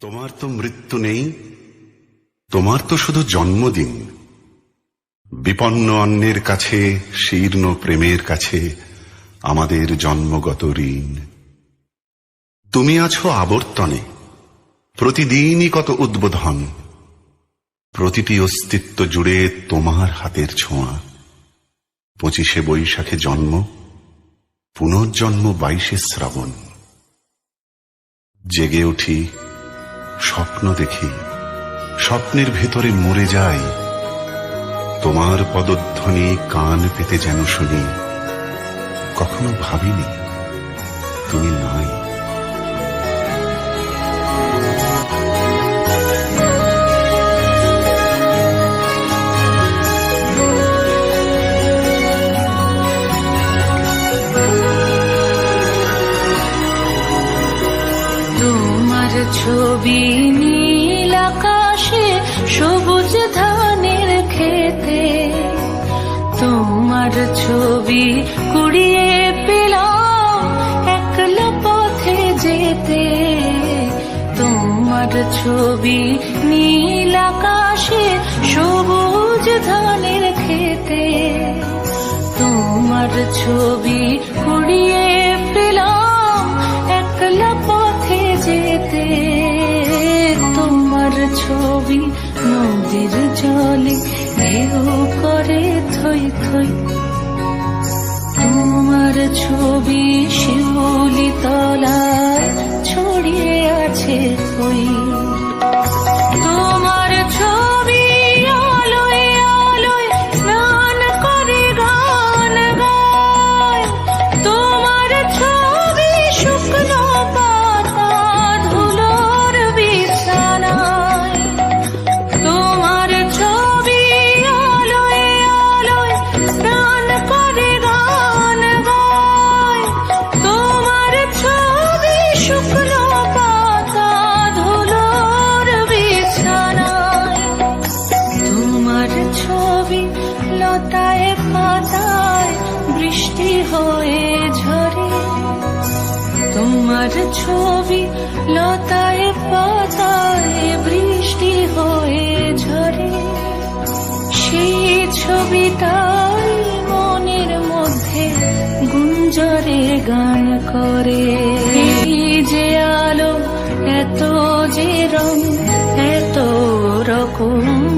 তোমার তো মৃত্যু নেই, তোমার তো শুধু জন্মদিন। বিপন্ন অন্যের কাছে, শীর্ণ প্রেমের কাছে আমাদের জন্মগত ঋণ। তুমি আছো আবর্তনে, প্রতিদিনই কত উদ্বোধন, প্রতিটি অস্তিত্ব জুড়ে তোমার হাতের ছোঁয়া। পঁচিশে বৈশাখে জন্ম, পুনর্জন্ম বাইশে শ্রাবণ। জেগে উঠি স্বপ্ন দেখি। স্বপ্নের ভেতরে মরে যাই। তোমার পদধ্বনি কান পেতে যেন শুনি। কখনো ভাবিনি তুমি নাই। ছবি নীল আকাশে সবুজ ধানের খেতে তোমার ছবি কুড়িয়ে পেলাম একলা পথে যেতে। তোমার ছবি নীল আকাশে সবুজ ধানের খেতে তোমার ছবি কুড়িয়ে ছবি নদীর জলে ঢেউ করে থই থই। তোমার ছবি শিউলি ছবি লতায় পাতায় বৃষ্টি হয়ে ঝরে। তোমার ছবি লতায় পাতায় বৃষ্টি হয়ে ঝরে। সেই ছবিটাই মনের মধ্যে গুঞ্জরে গান করে। যে আলো, এত যে রং, এত রকম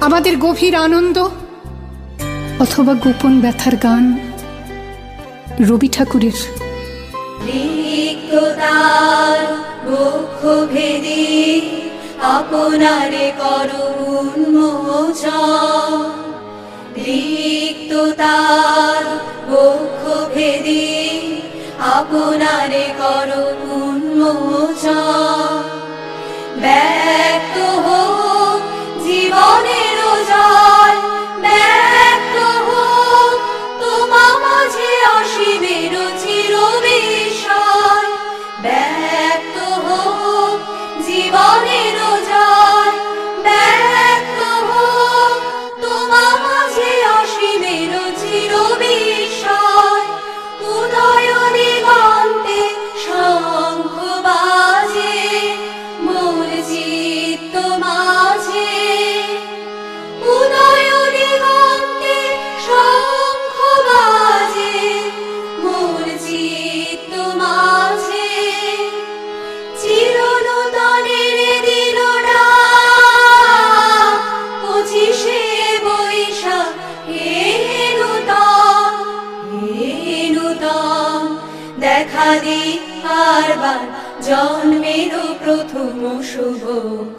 আমাদের গভীর আনন্দ অথবা গোপন ব্যথার গান রবি ঠাকুরের। আপনারে করুণ মোচন রিক্ততার বক্ষ ভেদে আপনারে করুণ মোচন ব্যক্ত দেখা দি আরবার জন্মের প্রথম শুভক্ষণ